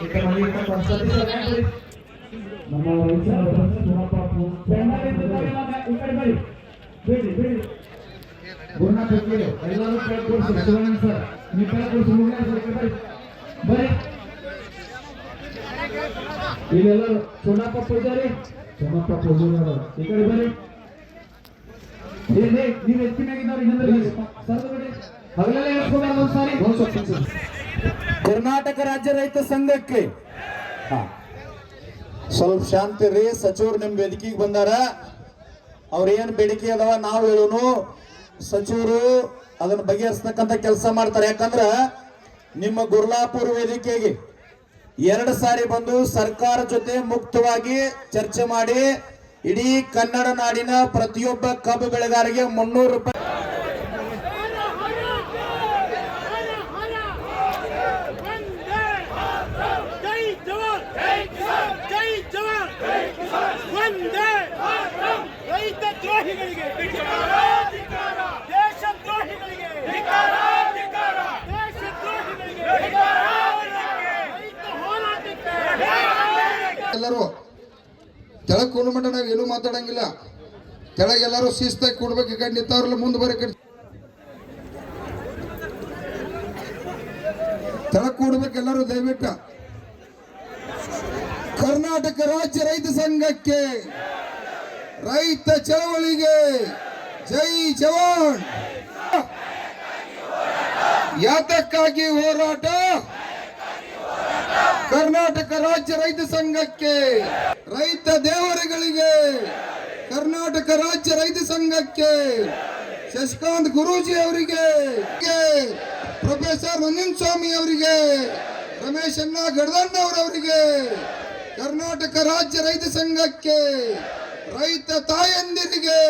ఇక్కడ మళ్ళీ ఇక్కడ పరిస్థితి ನಮ್ಮ ರೈತರ ತುಮಪಾಪು ఇక్కడ ಬರಿ ಬೇಡಿ ಬೇಡಿ ಗುರುನ ತೆಗ್ದಿರಿ ಎಲ್ಲರೂ ಕೈ ಕೊಡಿಸಿ ಶಿವಣ್ಣ ಸರ್ ನೀವು ಕೈ ಕೊಡಿಸಿ ಮುಗಿಲ ಸರ್ ಬರಿ ಬರಿ ಇಲ್ಲೆಲ್ಲರೂ ಸೋನಪ್ಪ ಪೂಜಾರಿ ಸೋನಪ್ಪ ಪೂಜಾರಿ ಅವರು ಈ ಕಡೆ ಬರಿ ನೀವು ಎತ್ತಿನಾಗಿದ್ದವ್ರು ಇನ್ನೊಂದು ಸರ್ದು ಕಡೆ ಹಗಲೆಲ್ಲ ಹೇಳ್ಕೊಂಬಾರ್ದು ಒಂದ್ಸಾರಿ ಒಂದು ಸ್ವಲ್ಪ ಕರ್ನಾಟಕ ರಾಜ್ಯ ರೈತ ಸಂಘಕ್ಕೆ. ಸ್ವಲ್ಪ ಶಾಂತಿ ರೀ ಸಚಿವರು ನಿಮ್ ವೇದಿಕೆಗೆ ಬಂದಾರ. ಅವ್ರ ಏನ್ ಬೇಡಿಕೆ ಅದಾವ ನಾವು ಹೇಳೋನು. ಸಚಿವರು ಅದನ್ನ ಬಗೆಹರಿಸ್ತಕ್ಕಂಥ ಕೆಲಸ ಮಾಡ್ತಾರೆ. ಯಾಕಂದ್ರ ನಿಮ್ಮ ಗುರ್ಲಾಪುರ ವೇದಿಕೆಗೆ ಎರಡು ಸಾರಿ ಬಂದು ಸರ್ಕಾರ ಜೊತೆ ಮುಕ್ತವಾಗಿ ಚರ್ಚೆ ಮಾಡಿ ಇಡೀ ಕನ್ನಡ ನಾಡಿನ ಪ್ರತಿಯೊಬ್ಬ ಕಬ್ಬು ಬೆಳೆಗಾರಿಗೆ ಮುನ್ನೂರು ರೂಪಾಯಿ ಜೈ ಜವಾನ್ ಜೈ ಜವಾನ್ ವಂದೇ ರೈತ ದ್ರೋಹಿಗಳಿಗೆ ದೇಶ ದ್ರೋಹಿಗಳಿಗೆ ದೇಶ ದ್ರೋಹಿಗಳಿಗೆ ರೈತ ಹೋರಾಟಕ್ಕೆ ಎಲ್ಲರೂ ಕೆಳಗೆ ಕೂಡು ಮಟ್ಟ ನಾವು ಏನೂ ಮಾತಾಡಂಗಿಲ್ಲ. ಕೆಳಗೆ ಎಲ್ಲರೂ ಶಿಸ್ತಾಗಿ ಕೊಡ್ಬೇಕು ಈ ಕಡೆ ನಿಂತವ್ರಲ್ಲ ಮುಂದೆ ಬರೀ ಕಡೆ ಕೆಳಗೆ ಕೂಡ್ಬೇಕು ಎಲ್ಲರೂ ದಯವಿಟ್ಟು. ಕರ್ನಾಟಕ ರಾಜ್ಯ ರೈತ ಸಂಘಕ್ಕೆ ರೈತ ಚಳವಳಿಗೆ ಜೈ ಜವಾನ್. ಯಾತಕ್ಕಾಗಿ ಹೋರಾಟ? ಕರ್ನಾಟಕ ರಾಜ್ಯ ರೈತ ಸಂಘಕ್ಕೆ, ರೈತ ದೇವರುಗಳಿಗೆ, ಕರ್ನಾಟಕ ರಾಜ್ಯ ರೈತ ಸಂಘಕ್ಕೆ, ಶಶಿಕಾಂತ್ ಗುರೂಜಿ ಅವರಿಗೆ ಪ್ರೊಫೆಸರ್ ನಂಜನ್ ಸ್ವಾಮಿ ಅವರಿಗೆ, ರಮೇಶ್ ಅಣ್ಣ ಗಡದಣ್ಣವರವರಿಗೆ ಕರ್ನಾಟಕ ರಾಜ್ಯ ರೈತ ಸಂಘಕ್ಕೆ, ರೈತ ತಾಯಂದಿರಿಗೆ.